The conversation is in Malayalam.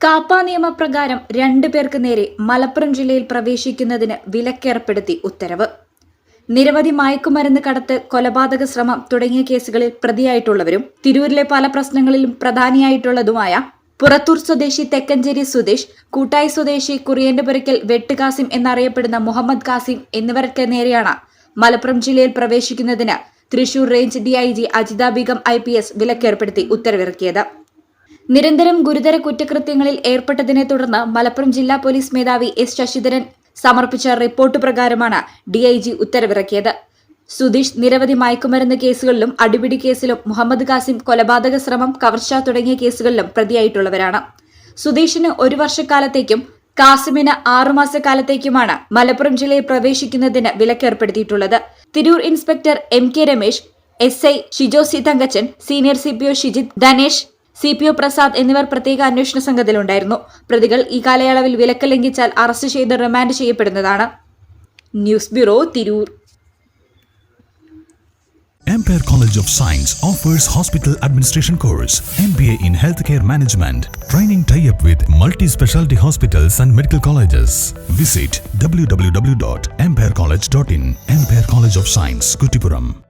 കാപ്പ നിയമപ്രകാരം രണ്ടു പേർക്ക് നേരെ മലപ്പുറം ജില്ലയിൽ പ്രവേശിക്കുന്നതിന് വിലക്കേർപ്പെടുത്തി ഉത്തരവ്. നിരവധി മയക്കുമരുന്ന് കടത്ത് കൊലപാതക ശ്രമം തുടങ്ങിയ കേസുകളിൽ പ്രതിയായിട്ടുള്ളവരും തിരൂരിലെ പല പ്രശ്നങ്ങളിലും പ്രധാനിയായിട്ടുള്ളതുമായ പുറത്തൂർ സ്വദേശി തെക്കഞ്ചേരി സുദേഷ് കൂട്ടായി സ്വദേശി കുറിയന്റെപുരയ്ക്കൽ വെട്ടുകാസിം എന്നറിയപ്പെടുന്ന മുഹമ്മദ് കാസിം എന്നിവർക്ക് നേരെയാണ് മലപ്പുറം ജില്ലയിൽ പ്രവേശിക്കുന്നതിന് Thrissur range DIG Ajitha Begum I P S വിലക്കേർപ്പെടുത്തി ഉത്തരവിറക്കിയത്. നിരന്തരം ഗുരുതര കുറ്റകൃത്യങ്ങളിൽ ഏർപ്പെട്ടതിനെ തുടർന്ന് മലപ്പുറം ജില്ലാ പോലീസ് മേധാവി എസ് ശശിധരൻ സമർപ്പിച്ച റിപ്പോർട്ട് പ്രകാരമാണ് ഡിഐജി ഉത്തരവിറക്കിയത്. സുധീഷ് നിരവധി മയക്കുമരുന്ന് കേസുകളിലും അടിപിടി കേസിലും മുഹമ്മദ് കാസിം കൊലപാതക ശ്രമം കവർച്ച തുടങ്ങിയ കേസുകളിലും പ്രതിയായിട്ടുള്ളവരാണ്. സുധീഷിന് ഒരു വർഷക്കാലത്തേക്കും കാസിമിന് ആറുമാസക്കാലത്തേക്കുമാണ് മലപ്പുറം ജില്ലയിൽ പ്രവേശിക്കുന്നതിന് വിലക്കേർപ്പെടുത്തിയിട്ടുള്ളത്. Tirur inspector M K Ramesh S I Shijo C Thankachan senior C P O Shijith Dhanesh C P O Prasad എന്നിവർ പ്രത്യേക അന്വേഷണ സംഘത്തിലുണ്ടായിരുന്നു പ്രതികൾ ഈ കാലയളവിൽ വിലക്ക് ലംഘിച്ചാൽ അറസ്റ്റ് ചെയ്ത് remand ചെയ്യപ്പെടുന്നതാണ് news bureau Tirur Empire College of Science offers hospital administration course, MBA in healthcare management, training tie-up with multi-specialty hospitals and medical colleges. Visit www.empirecollege.in, Empire College of Science, Kutipuram.